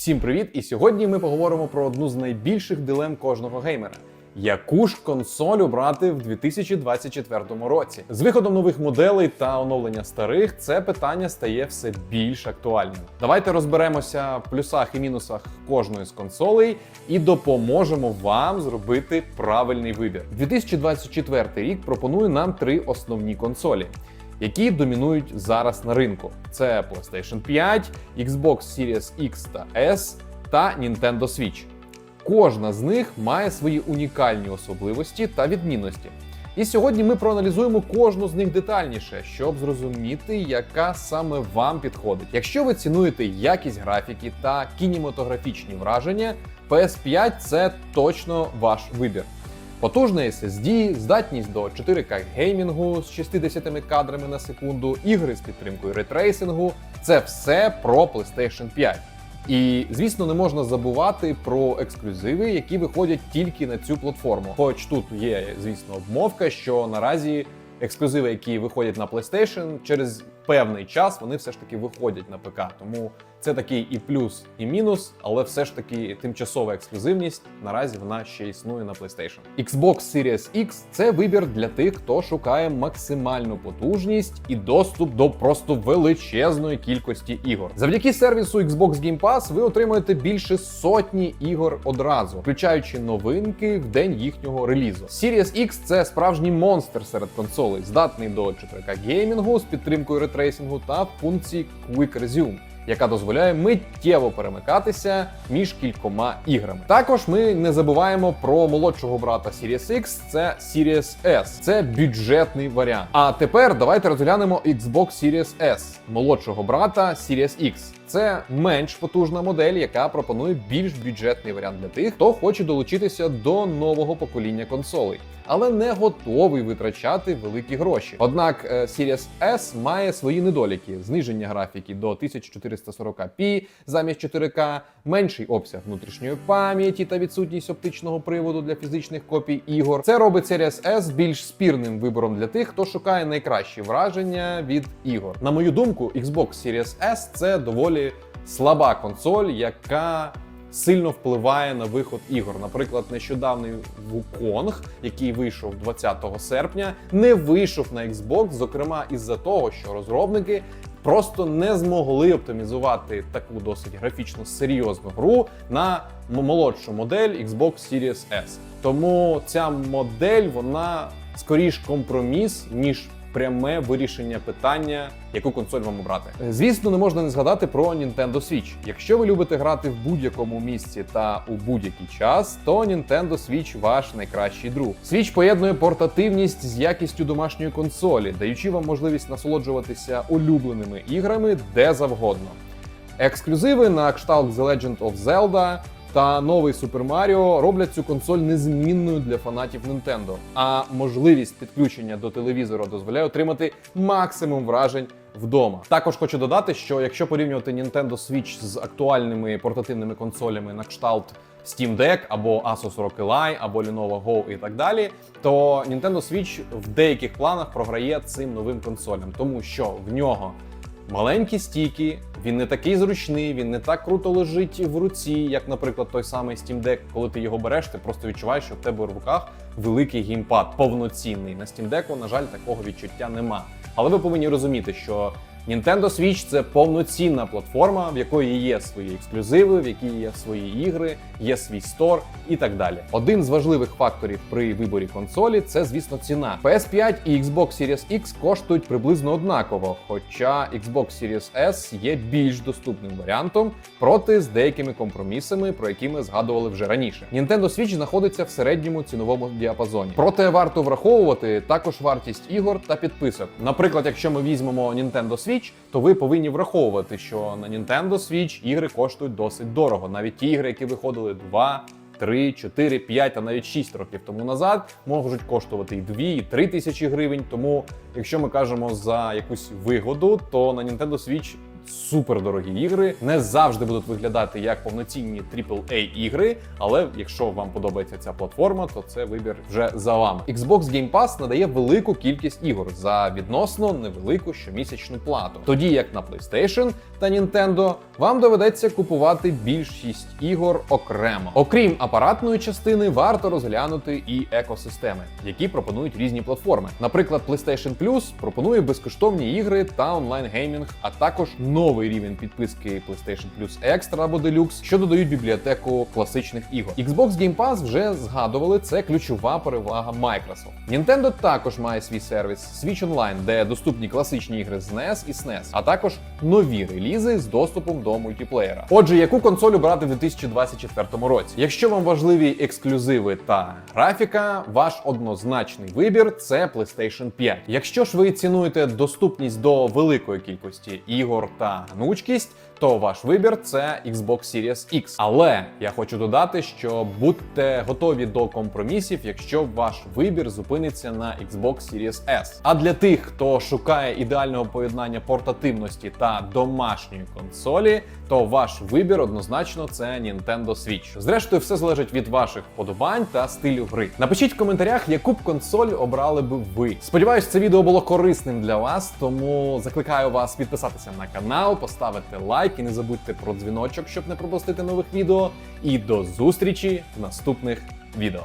Всім привіт! І сьогодні ми поговоримо про одну з найбільших дилем кожного геймера. Яку ж консоль обрати в 2024 році? З виходом нових моделей та оновлення старих це питання стає все більш актуальним. Давайте розберемося в плюсах і мінусах кожної з консолей і допоможемо вам зробити правильний вибір. 2024 рік пропонує нам три основні консолі які домінують зараз на ринку. Це PlayStation 5, Xbox Series X та S та Nintendo Switch. Кожна з них має свої унікальні особливості та відмінності. І сьогодні ми проаналізуємо кожну з них детальніше, щоб зрозуміти, яка саме вам підходить. Якщо ви цінуєте якість графіки та кінематографічні враження, PS5 це точно ваш вибір. Потужний SSD, здатність до 4К геймінгу з 60 кадрами на секунду, ігри з підтримкою ретрейсингу це все про PlayStation 5. І звісно, не можна забувати про ексклюзиви, які виходять тільки на цю платформу. Хоч тут є, звісно, обмовка, що наразі ексклюзиви, які виходять на PlayStation, через певний час вони все ж таки виходять на ПК. Тому це такий і плюс, і мінус, але все ж таки тимчасова ексклюзивність наразі вона ще існує на PlayStation. Xbox Series X – це вибір для тих, хто шукає максимальну потужність і доступ до просто величезної кількості ігор. Завдяки сервісу Xbox Game Pass ви отримуєте більше сотні ігор одразу, включаючи новинки в день їхнього релізу. Series X – це справжній монстр серед консолей, здатний до 4К геймінгу з підтримкою ретрейсингу та функції Quick Resume яка дозволяє миттєво перемикатися між кількома іграми. Також ми не забуваємо про молодшого брата Series X, це Series S. Це бюджетний варіант. А тепер давайте розглянемо Xbox Series S, молодшого брата Series X. Це менш потужна модель, яка пропонує більш бюджетний варіант для тих, хто хоче долучитися до нового покоління консолей, але не готовий витрачати великі гроші. Однак е, Series S має свої недоліки: зниження графіки до 1440p замість 4К, менший обсяг внутрішньої пам'яті та відсутність оптичного приводу для фізичних копій ігор. Це робить Series S більш спірним вибором для тих, хто шукає найкращі враження від ігор. На мою думку, Xbox Series S це доволі слаба консоль, яка сильно впливає на виход ігор. Наприклад, нещодавний Wukong, який вийшов 20 серпня, не вийшов на Xbox, зокрема із-за того, що розробники. Просто не змогли оптимізувати таку досить графічно серйозну гру на молодшу модель Xbox Series S. Тому ця модель вона скоріш компроміс, ніж пряме вирішення питання, яку консоль вам обрати. Е, Звісно, не можна не згадати про Nintendo Switch. Якщо ви любите грати в будь-якому місці та у будь-який час, то Nintendo Switch ваш найкращий друг. Switch поєднує портативність з якістю домашньої консолі, даючи вам можливість насолоджуватися улюбленими іграми де завгодно. Ексклюзиви на кшталт The Legend of Zelda та новий Super Mario роблять цю консоль незмінною для фанатів Nintendo. А можливість підключення до телевізора дозволяє отримати максимум вражень вдома. Також хочу додати, що якщо порівнювати Nintendo Switch з актуальними портативними консолями на кшталт Steam Deck або Asus ROG Ally, або Lenovo Go і так далі, то Nintendo Switch в деяких планах програє цим новим консолям, тому що в нього Маленькі стійки, він не такий зручний, він не так круто лежить в руці, як, наприклад, той самий Steam Deck. Коли ти його береш, ти просто відчуваєш, що в тебе в руках великий геймпад, повноцінний. На Steam Deck, на жаль, такого відчуття нема. Але ви повинні розуміти, що Nintendo Switch це повноцінна платформа, в якої є свої ексклюзиви, в якій є свої ігри, є свій стор і так далі. Один з важливих факторів при виборі консолі це, звісно, ціна. PS5 і Xbox Series X коштують приблизно однаково, хоча Xbox Series S є більш доступним варіантом, проте з деякими компромісами, про які ми згадували вже раніше. Nintendo Switch знаходиться в середньому ціновому діапазоні. Проте варто враховувати також вартість ігор та підписок. Наприклад, якщо ми візьмемо Nintendo Switch, то ви повинні враховувати, що на Nintendo Switch ігри коштують досить дорого. Навіть ті ігри, які виходили 2, 3, 4, 5, а навіть 6 років тому назад, можуть коштувати і 2, і 3 тисячі гривень. Тому, якщо ми кажемо за якусь вигоду, то на Nintendo Switch супердорогі ігри не завжди будуть виглядати як повноцінні AAA ігри, але якщо вам подобається ця платформа, то це вибір вже за вами. Xbox Game Pass надає велику кількість ігор за відносно невелику щомісячну плату. Тоді як на PlayStation та Nintendo вам доведеться купувати більшість ігор окремо. Окрім апаратної частини, варто розглянути і екосистеми, які пропонують різні платформи. Наприклад, PlayStation Plus пропонує безкоштовні ігри та онлайн-геймінг, а також новий рівень підписки PlayStation Plus Extra або Deluxe, що додають бібліотеку класичних ігор. Xbox Game Pass вже згадували, це ключова перевага Microsoft. Nintendo також має свій сервіс Switch Online, де доступні класичні ігри з NES і SNES, а також нові релізи з доступом до мультиплеєра. Отже, яку консоль обрати в 2024 році? Якщо вам важливі ексклюзиви та графіка, ваш однозначний вибір це PlayStation 5. Якщо ж ви цінуєте доступність до великої кількості ігор та гнучкість, то ваш вибір це Xbox Series X. Але я хочу додати, що будьте готові до компромісів, якщо ваш вибір зупиниться на Xbox Series S. А для тих, хто шукає ідеального поєднання портативності та домашньої консолі, то ваш вибір однозначно це Nintendo Switch. Зрештою, все залежить від ваших вподобань та стилю гри. Напишіть в коментарях, яку б консоль обрали би ви. Сподіваюсь, це відео було корисним для вас, тому закликаю вас підписатися на канал, поставити лайк і не забудьте про дзвіночок, щоб не пропустити нових відео. І до зустрічі в наступних відео.